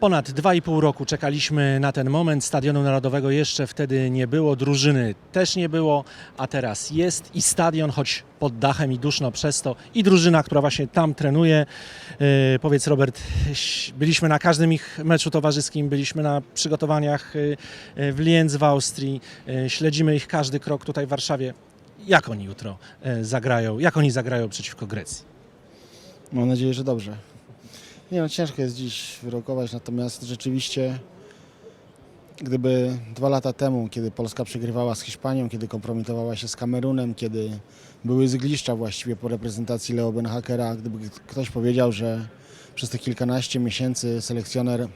Ponad 2,5 roku czekaliśmy na ten moment. Stadionu Narodowego jeszcze wtedy nie było, drużyny też nie było, a teraz jest i stadion, choć pod dachem i duszno przez to, i drużyna, która właśnie tam trenuje. Yy, powiedz Robert, byliśmy na każdym ich meczu towarzyskim, byliśmy na przygotowaniach yy, yy, w Lienz w Austrii, yy, śledzimy ich każdy krok tutaj w Warszawie. Jak oni jutro zagrają, jak oni zagrają przeciwko Grecji? Mam nadzieję, że dobrze. Nie no, ciężko jest dziś wyrokować, natomiast rzeczywiście gdyby dwa lata temu, kiedy Polska przegrywała z Hiszpanią, kiedy kompromitowała się z Kamerunem, kiedy były zgliszcza właściwie po reprezentacji Leo Benhakera, gdyby ktoś powiedział, że przez te kilkanaście miesięcy selekcjoner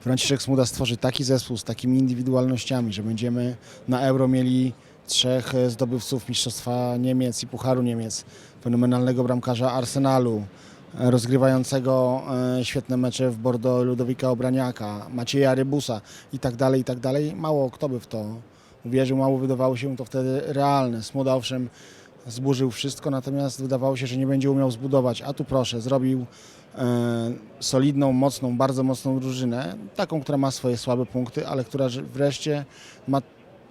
Franciszek Smuda stworzy taki zespół z takimi indywidualnościami, że będziemy na Euro mieli trzech zdobywców Mistrzostwa Niemiec i Pucharu Niemiec, fenomenalnego bramkarza Arsenalu, rozgrywającego e, świetne mecze w Bordeaux Ludowika Obraniaka, Macieja Rybusa i tak dalej, i tak dalej. Mało kto by w to uwierzył, mało wydawało się to wtedy realne. Smuda owszem zburzył wszystko, natomiast wydawało się, że nie będzie umiał zbudować, a tu proszę, zrobił e, solidną, mocną, bardzo mocną drużynę, taką, która ma swoje słabe punkty, ale która wreszcie ma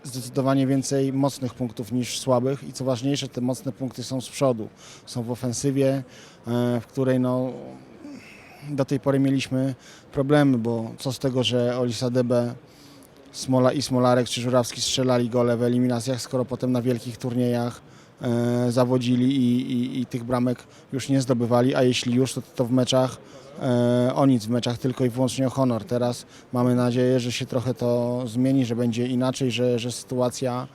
zdecydowanie więcej mocnych punktów niż słabych. I co ważniejsze, te mocne punkty są z przodu, są w ofensywie, e, w której no, do tej pory mieliśmy problemy, bo co z tego, że Olisa Debe, Smola i Smolarek czy Żurawski strzelali gole w eliminacjach, skoro potem na wielkich turniejach zawodzili i, i, i tych bramek już nie zdobywali, a jeśli już, to, to w meczach e, o nic, w meczach tylko i wyłącznie o honor. Teraz mamy nadzieję, że się trochę to zmieni, że będzie inaczej, że, że sytuacja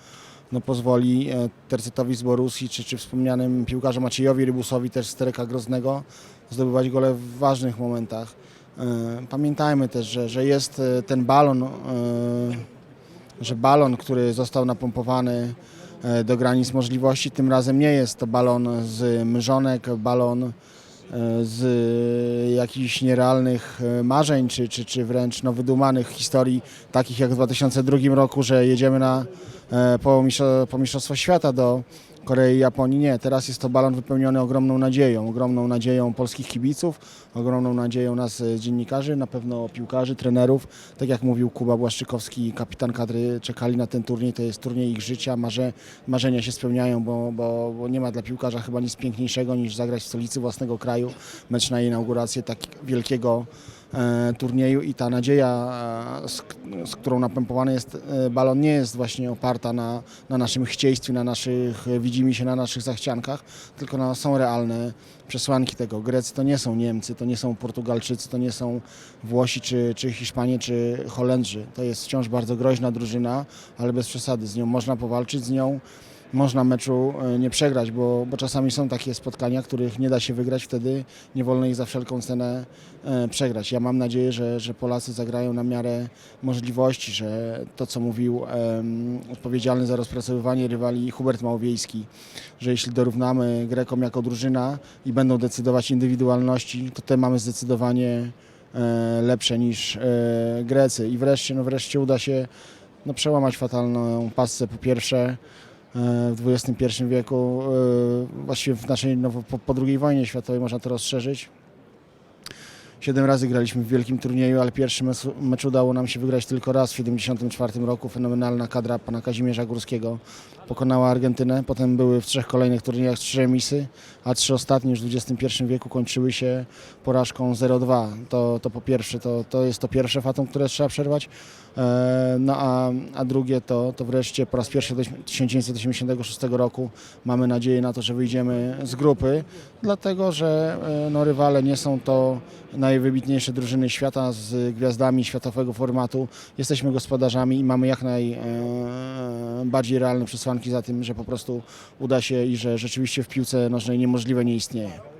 no, pozwoli e, Tercetowi z Borussii, czy, czy wspomnianym piłkarzom Maciejowi Rybusowi też z Tereka Groznego zdobywać gole w ważnych momentach. E, Pamiętajmy też, że, że jest e, ten balon, e, że balon, który został napompowany e, do granic możliwości, tym razem nie jest to balon z mrzonek, balon e, z jakichś nierealnych e, marzeń, czy, czy, czy wręcz no, wydumanych historii, takich jak w 2002 roku, że jedziemy na, e, po, mistrzo- po Mistrzostwo Świata do Korei i Japonii. Nie, teraz jest to balon wypełniony ogromną nadzieją, ogromną nadzieją polskich kibiców, ogromną nadzieją nas e, dziennikarzy, na pewno piłkarzy, trenerów. Tak jak mówił Kuba Błaszczykowski, kapitan kadry, czekali na ten turniej, to jest turniej ich życia, marze, marzenia się spełniają, bo, bo, bo nie ma dla piłkarza chyba nic piękniejszego niż zagrać w stolicy własnego kraju, mecz na inaugurację tak wielkiego turnieju i ta nadzieja, e, z, z którą napępowany jest e, balon, nie jest właśnie oparta na, na naszym chcieństwie, na naszych, e, widzimy się na naszych zachciankach, tylko na, są realne przesłanki tego. Grecy to nie są Niemcy, to nie są Portugalczycy, to nie są Włosi, czy, czy Hiszpanie, czy Holendrzy. To jest wciąż bardzo groźna drużyna, ale bez przesady. Z nią można powalczyć, z nią można meczu e, nie przegrać, bo, bo czasami są takie spotkania, których nie da się wygrać, wtedy nie wolno ich za wszelką cenę e, przegrać. Ja mam nadzieję, że, że Polacy zagrają na miarę możliwości, że to, co mówił em, odpowiedzialny za rozpracowywanie rywali Hubert Małwiejski, że jeśli dorównamy Grekom jako drużyna i będą decydować indywidualności, to te mamy zdecydowanie e, lepsze niż Grecy. I wreszcie, no wreszcie uda się no, przełamać fatalną pasce po pierwsze w XXI wieku, e, właściwie w naszej, no, po, po II wojnie światowej można to rozszerzyć. Siedem razy graliśmy w wielkim turnieju, ale pierwszy mecz, mecz udało nam się wygrać tylko raz w 1974 roku. Fenomenalna kadra pana Kazimierza Górskiego pokonała Argentynę. Potem były w trzech kolejnych turniejach trzy remisy, a trzy ostatnie już w XXI wieku kończyły się porażką 0-2. To, to po pierwsze, to, to jest to pierwsze fatum, które trzeba przerwać. E, No a, a drugie to, to wreszcie po raz pierwszy od 1986 roku mamy nadzieję na to, że wyjdziemy z grupy, dlatego że e, no, rywale nie są to najwybitniejsze drużyny świata z gwiazdami światowego formatu. Jesteśmy gospodarzami i mamy jak najbardziej realne przesłanki za tym, że po prostu uda się i że rzeczywiście w piłce nożnej niemożliwe nie istnieje.